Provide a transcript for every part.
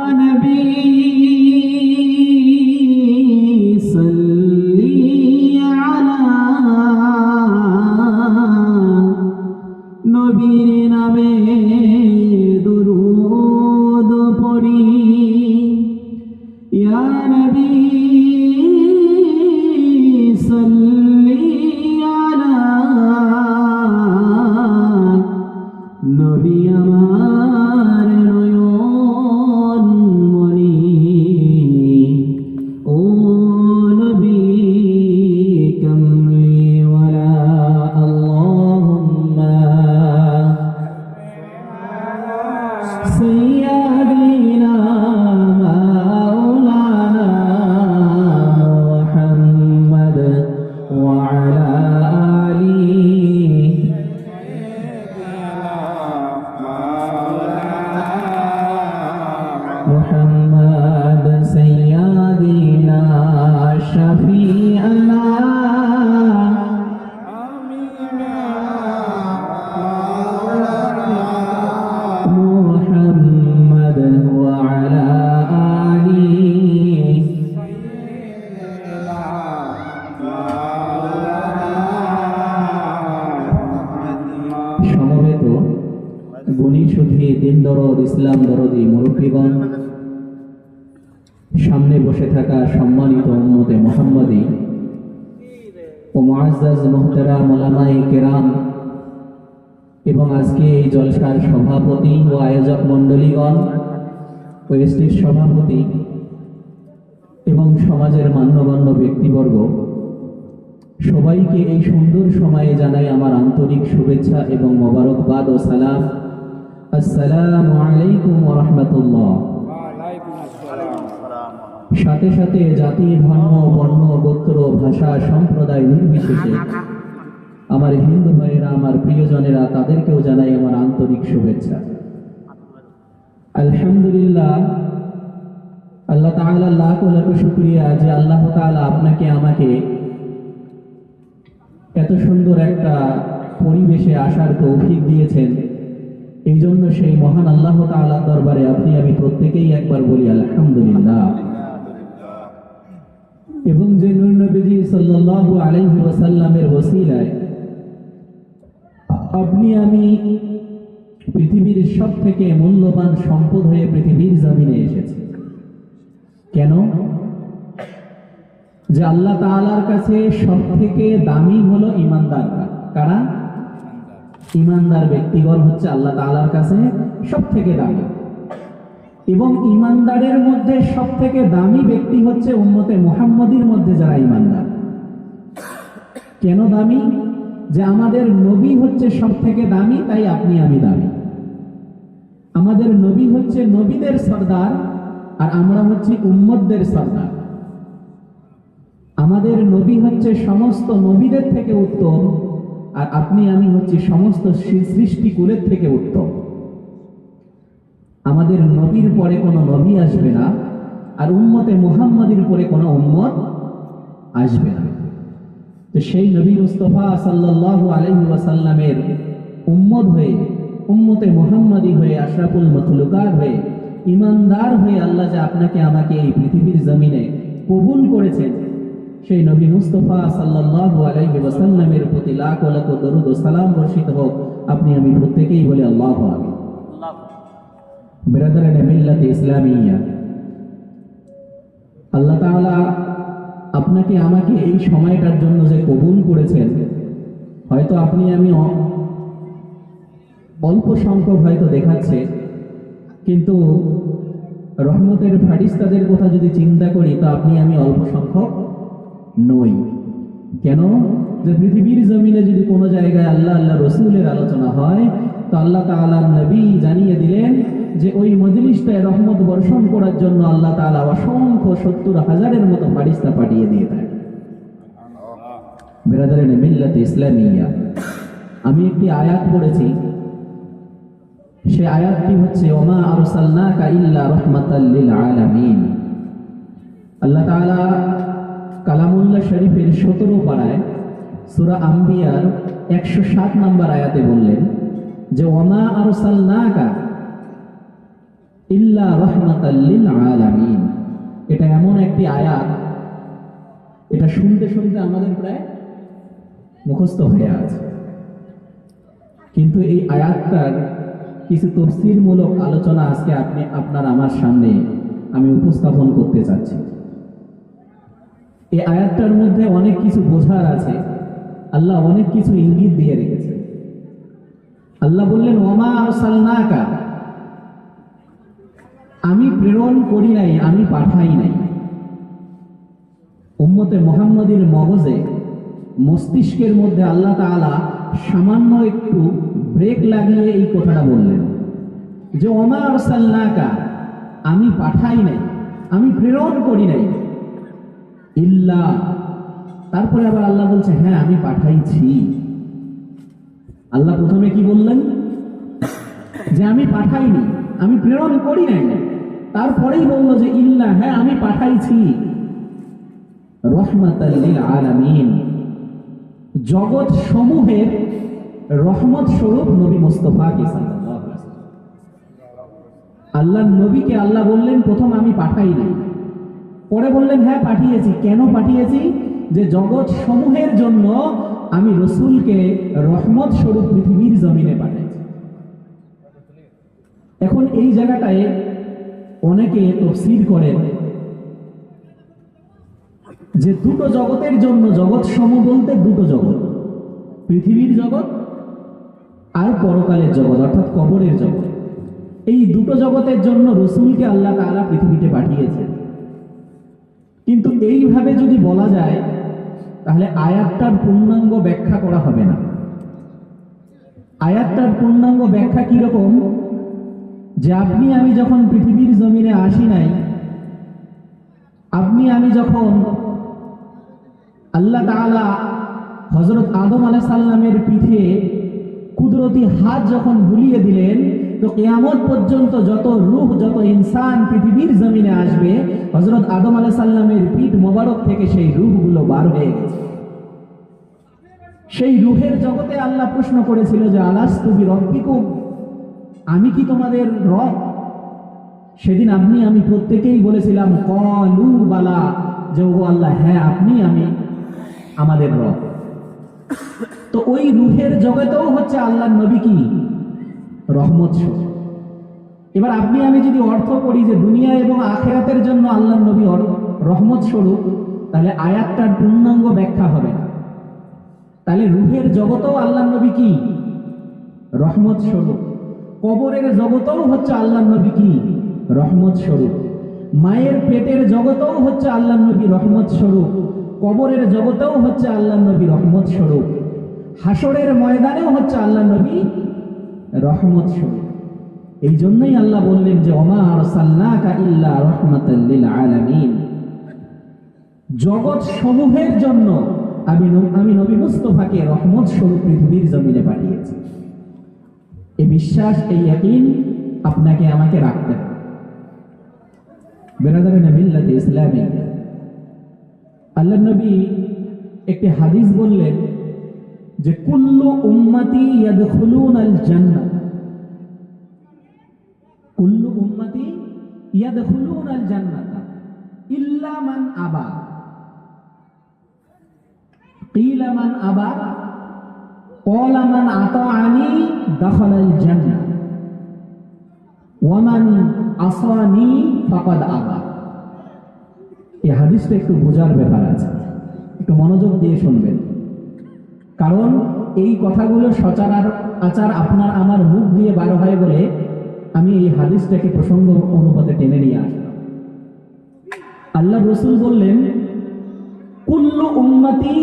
نبي शफी ও মুআজ্জাজ মুহতারাম ওলামাই কেরাম এবং আজকে এই জলসার সভাপতি ও আয়োজক মণ্ডলীগণ, ও এসটির সভাপতি এবং সমাজের মান্যগণ্য ব্যক্তিবর্গ, সবাইকে এই সুন্দর সময়ে জানাই আমার আন্তরিক শুভেচ্ছা এবং মোবারকবাদ ও সালাম। আসসালামু আলাইকুম রাহমাতুল্লাহ। সাথে সাথে জাতি, ধর্ম, বর্ণ, গোত্র, ভাষা, সম্প্রদায় নির্বিশেষে আমার হিন্দু ভাইয়েরা, আমার প্রিয়জনেরা, তাদেরকেও জানাই আমার আন্তরিক শুভেচ্ছা। আলহামদুলিল্লাহ, আল্লাহ তাআলা লাখ শুক্রিয়া যে আল্লাহ তাআলা আপনাকে, আমাকে এত সুন্দর একটা পরিবেশে আসার তৌফিক দিয়েছেন। এই জন্য সেই মহান আল্লাহ তাআলার দরবারে আপনি, আমি প্রত্যেকেই একবার বলি আলহামদুলিল্লাহ। এবং যে নবীজি সাল্লাল্লাহু আলাইহি ওয়াসাল্লামের ওসিলায়, আপনি আমি পৃথিবীর সব থেকে মূল্যবান সম্পদ হয়ে পৃথিবীর জমিনে এসেছি। কেন? যে আল্লাহ তাআলার কাছে সব থেকে দামি হলো ইমানদাররা কারা? ইমানদার ব্যক্তিগণ হচ্ছে আল্লাহ তাআলার কাছে সব থেকে দামি। এবং ইমানদারের মধ্যে সব থেকে দামি ব্যক্তি হচ্ছে উম্মতে মুহাম্মদীর মধ্যে যারা ইমানদার। কেন দামি? যে আমাদের নবী হচ্ছে সব থেকে দামি, তাই আপনি আমি দামি। আমাদের নবী হচ্ছে নবীদের সর্দার, আর আমরা হচ্ছি উম্মতদের সর্দার। আমাদের নবী হচ্ছে সমস্ত নবীদের থেকে উত্তম, আর আপনি আমি হচ্ছি সমস্ত সৃষ্টিকুলের থেকে উত্তম। আমাদের নবীর পরে কোনো নবী আসবে না, আর উম্মতে মুহাম্মাদির পরে কোনো উম্মত আসবে না। তো সেই নবী মুস্তফা আলাইহি ওয়াসাল্লামের উম্মত হয়ে, উম্মতে মুহাম্মাদি হয়ে, আশরাফুল মখলুকাত হয়ে, ইমানদার হয়ে আল্লাহ যে আপনাকে আমাকে এই পৃথিবীর জমিনে কবুল করেছেন, সেই নবী মুস্তফা সাল্লাল্লাহু আলাইহি প্রতি লাখ লাখ দরুদ ও সালাম বর্ষিত হোক, আপনি আমি প্রত্যেকেই বলি আল্লাহু আমিন। বিরাদারানে মিল্লাতে ইসলামিয়া আল্লাহ তাআলা আপনাকে আমাকে এই সময়টার জন্য যে কবুল করেছেন হয়তো আপনি আমি অল্প সংখ্যক হয়তো দেখাচ্ছে কিন্তু রহমতের ফারিস্তাদের কথা যদি চিন্তা করি তো আপনি আমি অল্প সংখ্যক নই কেন যে পৃথিবীর জমিনে যদি কোনো জায়গায় আল্লাহ আল্লাহ রসুলের আলোচনা হয় তো আল্লাহ তাআলা নবী জানিয়ে দিলেন যে ওই মজলিসটায় রহমত বর্ষণ করার জন্য আল্লাহ তাআলা অসংখ্য সত্তর হাজারের মতো ফারিস্তা পাঠিয়ে দিয়ে থাকে বেরাদারেন মিল্লাতে ইসলামিয়া, আমি একটি আয়াত পড়েছি। সে আয়াতটি হচ্ছে, ওমা আরসালনাকা ইল্লা রাহমাতাল লিল আলামিন। আল্লাহ তাআলা কালামুল্লাহ শরীফের সতেরো পাড়ায় সুরা আম্বিয়ার একশো সাত নম্বর আয়াতে বললেন যে, ওমা আরসালনাকা ইল্লা রহমাতাল্লিল আলামিন। এটা এমন একটি আয়াত, এটা শুনতে শুনতে আমাদের প্রায় মুখস্থ হয়ে আছে। কিন্তু এই আয়াতটার কিছু তফসিরমূলক আলোচনা আজকে আপনি, আপনার আমার সামনে আমি উপস্থাপন করতে চাচ্ছি। এই আয়াতটার মধ্যে অনেক কিছু বোঝার আছে। আল্লাহ অনেক কিছু ইঙ্গিত দিয়ে রেখেছে আল্লাহ বললেন ওমা আরসালনাকা? আমি প্রেরণ করি নাই, আমি পাঠাই নাই। উম্মতে মোহাম্মদের মগজে মস্তিষ্কের মধ্যে আল্লাহ তাআলা সামান্য একটু ব্রেক লাগিয়ে এই কথাটা বললেন যে, ওমা আরসালনাকা, আমি পাঠাই নাই, আমি প্রেরণ করি নাই। ইল্লা তারপরে আবার আল্লাহ বলছে হ্যাঁ আমি পাঠাইছি। আল্লাহ প্রথমে কি বললেন? যে, আমি পাঠাইনি, আমি প্রেরণ করি নাই। তারপরেই বলল যে, ইল্লা হ্যাঁ আমি পাঠাইছি। রহমাতাল্লিল আলামিন। জগৎ সমূহের রহমত স্বরূপ নবী মোস্তফাকে। আল্লাহর নবীকে আল্লাহ বললেন, প্রথম আমি পাঠাই নাই। পরে বললেন হ্যাঁ পাঠিয়েছি। কেন পাঠিয়েছি? যে জগৎ সমূহের জন্য আমি রসুলকে রহমত স্বরূপ পৃথিবীর জমিনে পাঠাইছি। এখন এই জায়গাটায় অনেকে তফসির করেন যে দুটো জগতের জন্য জগৎ সম বলতে দুটো জগৎ, পৃথিবীর জগৎ আর পরকালের জগৎ, অর্থাৎ কবরের জগৎ। এই দুটো জগতের জন্য রসুলকে আল্লাহ তাআলা পৃথিবীতে পাঠিয়েছেন কিন্তু এইভাবে যদি বলা যায়, তাহলে আয়াতটার পূর্ণাঙ্গ ব্যাখ্যা করা হবে না। আয়াতটার পূর্ণাঙ্গ ব্যাখ্যা কীরকম? যে আপনি, আমি যখন পৃথিবীর জমিনে আসি নাই, আপনি, আমি যখন আল্লাহ তাআলা হজরত আদম আলাইহিস সাল্লামের পিঠে কুদরতি হাত যখন বুলিয়ে দিলেন, তো কেয়ামত পর্যন্ত যত রূহ, যত ইনসান পৃথিবীর জমিনে আসবে হজরত আদম আলাইহিস সাল্লামের পিঠ মোবারক থেকে সেই রূহগুলো বার হয়ে গেছে। সেই রূহের জগতে আল্লাহ প্রশ্ন করেছিল যে আলাস তুমি রব্বিকুম আমি কি তোমাদের রব? সেদিন আপনি আমি প্রত্যেকেই বলেছিলাম, কলু বালা। যে ও আল্লাহ হ্যাঁ আপনি আমি, আমাদের রব। তো ওই রুহের জগতেও হচ্ছে আল্লাহর নবী কি? রহমত। এবার আপনি আমি যদি অর্থ করি যে দুনিয়া এবং আখেরাতের জন্য আল্লাহর নবী রহমত স্বরূপ, তাহলে আয়াতটার পূর্ণাঙ্গ ব্যাখ্যা হবে না। তাহলে রুহের জগতেও আল্লাহর নবী কি? রহমত স্বরূপ। কবরের জগতেও হচ্ছে আল্লাহর নবী কি? রহমত স্বরূপ। মায়ের পেটের জগতেও হচ্ছে আল্লাহর নবী রহমত স্বরূপ। কবরের জগতেও হচ্ছে আল্লাহর নবী রহমত স্বরূপ। হাসরের ময়দানেও হচ্ছে আল্লাহর নবী রহমত স্বরূপ। এই জন্যই আল্লাহ বললেন যে রাহমাতাল লিল আলামিন। জগৎ সমূহের জন্য আমি আমি নবী মুস্তফাকে রহমত স্বরূপ পৃথিবীর জমিনে পাঠিয়েছি। এই বিশ্বাস এই ইয়াকিন আপনাকে আমাকে রাখতে বেরাদাবিন ইসলামী। আল্লাহ নবী একটি হাদিস বললেন যে, কুল্লু উম্মাতি ইয়াদখুলুন আল জান্নাত কুল্লু উম্মাতি ইয়াদখুলুন আল জান্নাত ইল্লা মান আবা। কিলা মান আবা। قال من أطاعني دخل الجنة ومن عصاني فقد أبى এই হাদিসটা একটু বোঝার ব্যাপার আছে একটু মনোযোগ দিয়ে শুনবেন কারণ এই কথাগুলো সচারার আচার আপনার আমার মুখ দিয়ে বার হয় বলে আমি এই হাদিসটাকে প্রসঙ্গ অনুপাতে টেনে নিয়ে আসলাম আল্লাহ রসুল বললেন কুল্লু উম্মতি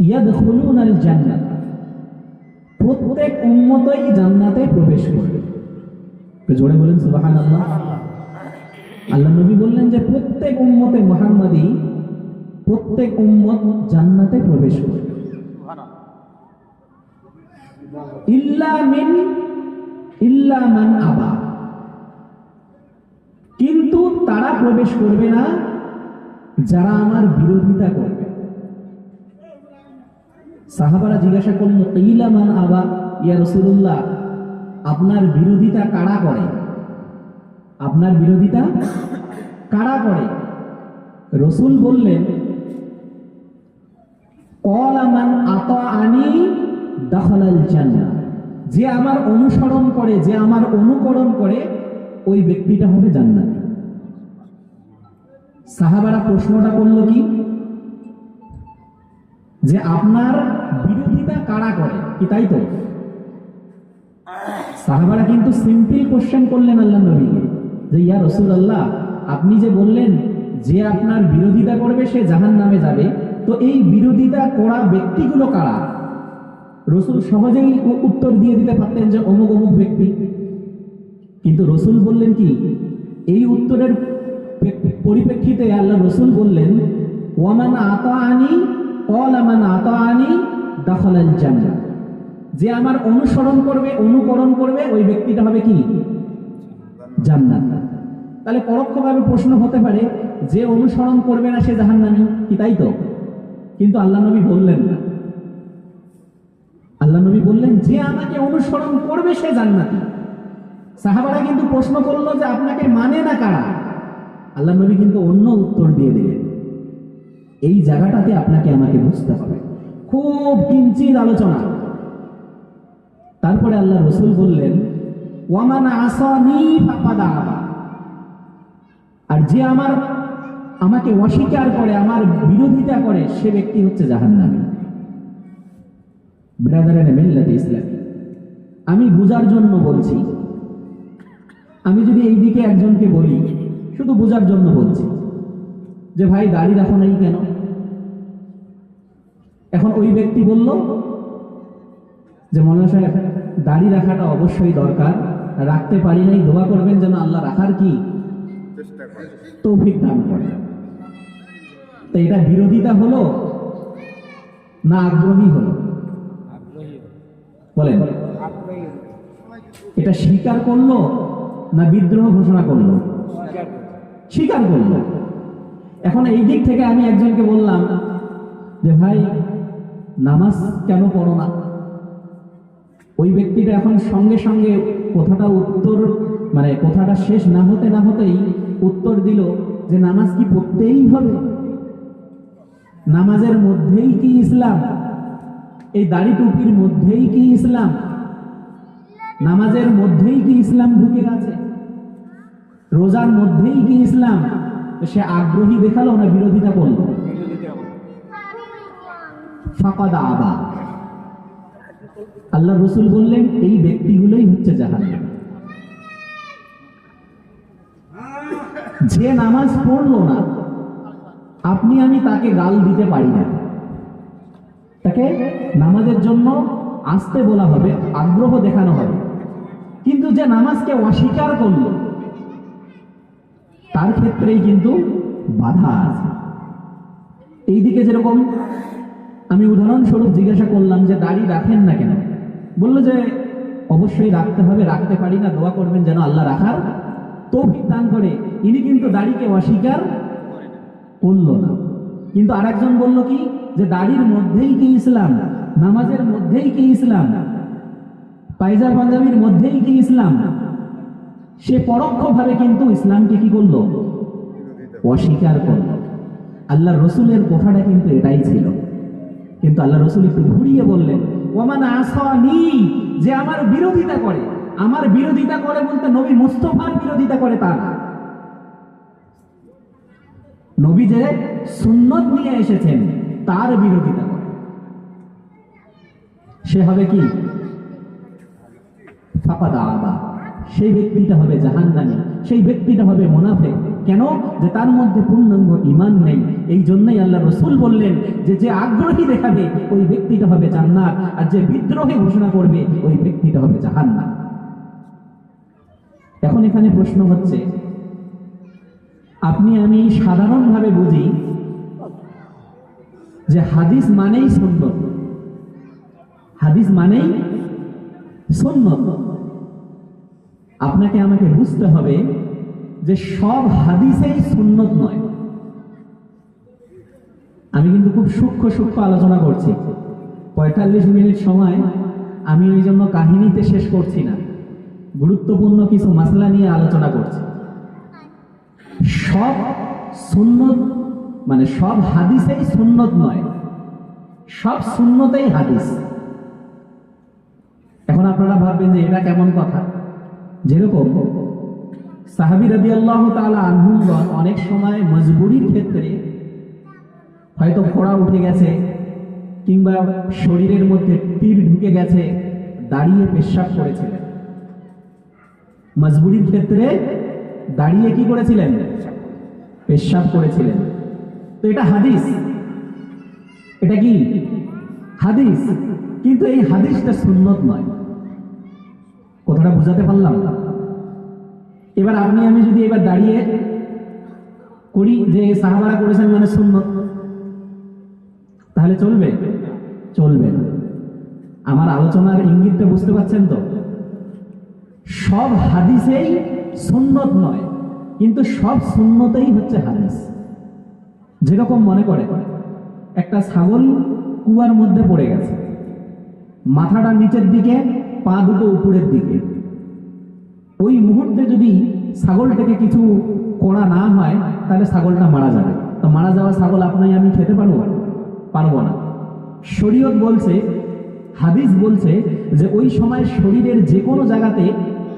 ইয়াদখুলুনাল জান্নাত প্রত্যেক উম্মতই জান্নাতে প্রবেশ করবে জোরে বলেন, সুবহানাল্লাহ। আল্লাহ আল্লাহ নবী বললেন যে, প্রত্যেক উম্মতে মুহাম্মাদি, প্রত্যেক উম্মত জান্নাতে প্রবেশ করবে ইল্লা মিন, ইল্লা মান আবা। কিন্তু তারা প্রবেশ করবে না, যারা আমার বিরোধিতা করবে। সাহাবারা জিজ্ঞাসা করলেন, ইলা মান আবা? ইয়া রাসূলুল্লাহ, আপনার বিরোধিতা কারা করে? আপনার বিরোধিতা কারা করে? রসুল বললেন কলামান আত আনি দখলাল জান্নাহ, যে আমার অনুসরণ করে, যে আমার অনুকরণ করে, ওই ব্যক্তিটা হবে জান্নাতি। সাহাবারা প্রশ্নটা করল কি? যে আপনার বিরোধিতা কারা করে? কি তাই তো? সাহাবারা কিন্তু সিম্পল কোশ্চেন করলেন আল্লাহ নবীকে, যে ইয়া রসুল আল্লাহ আপনি যে বললেন যে আপনার বিরোধিতা করবে, সে জাহান নামে যাবে। তো এই বিরোধিতা করা ব্যক্তিগুলো কারা? রসুল সহজেই উত্তর দিয়ে দিতে পারতেন যে অমুক অমুক ব্যক্তি। কিন্তু রসুল বললেন কি, এই উত্তরের পরিপ্রেক্ষিতে আল্লাহ রসুল বললেন ওয়ামান আতা আনি যে আমার অনুসরণ করবে, অনুকরণ করবে, ওই ব্যক্তিটা হবে কি? জান্নাত। তাহলে পরোক্ষভাবে প্রশ্ন হতে পারে, যে অনুসরণ করবে না সে জাহান্নামী, কি তাই তো? কিন্তু আল্লাহ নবী বললেন না। আল্লাহ নবী বললেন, যে আমাকে অনুসরণ করবে সে জান্নাতি। সাহাবারা কিন্তু প্রশ্ন করল যে আপনাকে মানে না কারা? আল্লাহ নবী কিন্তু অন্য উত্তর দিয়ে দিলেন। এই জায়গাটাতে আপনাকে আমাকে বুঝতে হবে। খুব কিঞ্চিত আলোচনা। তারপরে আল্লাহ রসুল বললেন, ওয়ামান আসানি আর যে আমার, আমাকে অস্বীকার করে, আমার বিরোধিতা করে, সে ব্যক্তি হচ্ছে জাহান্নামী। ব্রাদারেন মিল্লাতে ইসলামী, আমি বোঝার জন্য বলছি। আমি যদি এই দিকে একজনকে বলি, শুধু বোঝার জন্য বলছি। যে ভাই দাড়ি রাখো নাই কেন? এখন ওই ব্যক্তি বলল যে মৌলানা সাহেব দাড়ি রাখাটা অবশ্যই দরকার। রাখতে পারি নাই দোয়া করবেন যেন আল্লাহ রাখার কি? তৌফিক দান করে। তো এটা বিরোধিতা হলো না আগ্রহী হলো? বলেন। এটা স্বীকার করল না বিদ্রোহ ঘোষণা করল। স্বীকার করল। এখন এই দিক থেকে আমি একজনকে বললাম যে, ভাই, নামাজ কেন পড়ো না? ওই ব্যক্তিটা এখন সঙ্গে সঙ্গে কথাটা উত্তর মানে কথাটা শেষ না হতে না হতেই উত্তর দিল যে, নামাজ কি পড়তেই হবে? নামাজের মধ্যেই কি ইসলাম? এই দাড়ি টুপির মধ্যেই কি ইসলাম? নামাজের মধ্যেই কি ইসলাম ঢুকে আছে রোজার মধ্যেই কি ইসলাম? সে আগ্রহী দেখাল না বিরোধিতা করল। ফাকাদ আবা। আল্লাহ রসুল বললেন এই ব্যক্তিগুলোই হচ্ছে জাহান্নাম। যে নামাজ পড়ল না আপনি আমি তাকে গাল দিতে পারি না। তাকে নামাজের জন্য আসতে বলা হবে আগ্রহ দেখানো হবে। কিন্তু যে নামাজকে অস্বীকার করল তার ক্ষেত্রেই কিন্তু বাধা আছে। এইদিকে যেরকম আমি উদাহরণস্বরূপ জিজ্ঞাসা করলাম যে দাড়ি রাখেন না কেন? বলল যে অবশ্যই রাখতে হবে, রাখতে পারি না, দোয়া করবেন যেন আল্লাহ রাখার তৌফিক দান করে। ইনি কিন্তু দাড়িকে অস্বীকার করল না। কিন্তু আরেকজন বলল কি, যে দাড়ির মধ্যেই কি ইসলাম, নামাজের মধ্যেই কি ইসলাম পাইজার পাঞ্জাবির মধ্যেই কি ইসলাম? সে পরোক্ষভাবে কিন্তু ইসলামকে কি করল? অস্বীকার করল। আল্লাহ রসুলের কথাটা কিন্তু এটাই ছিল। কিন্তু আল্লাহ রসুল একটু ঘুরিয়ে বললেন, ওমান আসানি, যে আমার বিরোধিতা করে। আমার বিরোধিতা করে বলতে নবী মুস্তফার বিরোধিতা করে তা না। নবী যে সুন্নত নিয়ে এসেছেন, তার বিরোধিতা করে। সে হবে কি? ফাপাদা আবা। সেই ব্যক্তিটা হবে জাহান্নামী, সেই ব্যক্তিটা হবে মোনাফে কেন? যে তার মধ্যে পূর্ণাঙ্গ ইমান নেই। এই জন্যই আল্লাহ রসুল বললেন যে যে আগ্রহী দেখাবে, ওই ব্যক্তিটা হবে জান্নাত। আর যে বিদ্রোহে ঘোষণা করবে, ওই ব্যক্তিটা হবে জাহান্নাম। এখন এখানে প্রশ্ন হচ্ছে, আপনি, আমি সাধারণভাবে বুঝি যে হাদিস মানেই সুন্নত। হাদিস মানেই সুন্নত। আপনাকে আমাকে বুঝতে হবে যে সব হাদিসেই সুন্নত নয়। আমি কিন্তু খুব সূক্ষ্ম সূক্ষ্ম আলোচনা করছি। পঁয়তাল্লিশ মিনিট সময়, আমি ওই জন্য কাহিনীতে শেষ করছি না। গুরুত্বপূর্ণ কিছু মাসলা নিয়ে আলোচনা করছি। সব সুন্নত মানে সব হাদিসেই সুন্নত নয়। সব সুন্নতেই হাদিস। এখন আপনারা ভাববেন যে এটা কেমন কথা? যেরকম সাহাবি রাদি আল্লাহ তালা আনহুমগণ অনেক সময় মজবুরির ক্ষেত্রে হয়তো ফোড়া উঠে গেছে কিংবা শরীরের মধ্যে তীর ঢুকে গেছে, দাঁড়িয়ে পেশাব করেছিলেন। মজবুরির ক্ষেত্রে দাঁড়িয়ে কি করেছিলেন? পেশাব করেছিলেন। তো এটা হাদিস। এটা কি? হাদিস। কিন্তু এই হাদিসটা সুন্নত নয়। কথাটা বুঝাতে পারলাম। এবার আপনি, আমি যদি এবার দাঁড়িয়ে করি যে সাহাবারা করেছেন মানে সুন্নত, তাহলে চলবে? চলবে। না আমার আলোচনার ইঙ্গিতটা বুঝতে পারছেন তো? সব হাদিসেই সুন্নত নয়, কিন্তু সব সুন্নতেই হচ্ছে হাদিস। যেরকম মনে করে, একটা ছাগল কুয়ার মধ্যে পড়ে গেছে, মাথাটা নিচের দিকে পা দুটো উপরের দিকে। ওই মুহূর্তে যদি ছাগলটাকে কিছু করা না হয়, তাহলে ছাগলটা মারা যাবে। তো মারা যাওয়া ছাগল আপনাই আমি খেতে পারব? পারব না। শরীয়ত বলছে, হাদিস বলছে যে ওই সময় শরীরের যে কোনো জায়গাতে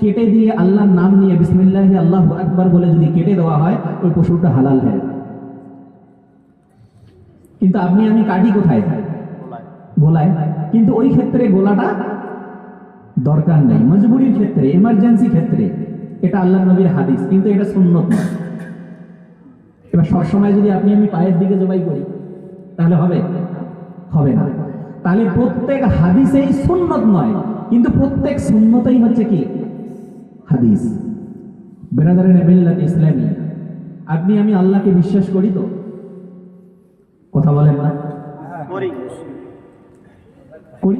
কেটে দিয়ে আল্লাহর নাম নিয়ে বিসমিল্লাহ আল্লাহ একবার বলে যদি কেটে দেওয়া হয়, ওই পশুটা হালাল হয় কিন্তু আপনি, আমি কাটি কোথায়? গোলায়। কিন্তু ওই ক্ষেত্রে গোলাটা দরকার নেই। মজবুরির ক্ষেত্রে এমার্জেন্সি ক্ষেত্রে এটা আল্লাহ নবীর হাদিস কিন্তু এটা সুন্নত নয়। এবার সবসময় যদি আপনি আমি পায়ের দিকে জবাই করি তাহলে হবে? হবে না। তাহলে প্রত্যেক হাদিসেই সুন্নত নয় কিন্তু প্রত্যেক সুন্নতেই হচ্ছে কি? হাদিস। বেরাদারের মিল্লাত ইসলামী আপনি আমি আল্লাহকে বিশ্বাস করি তো? কথা বলেন না। করি?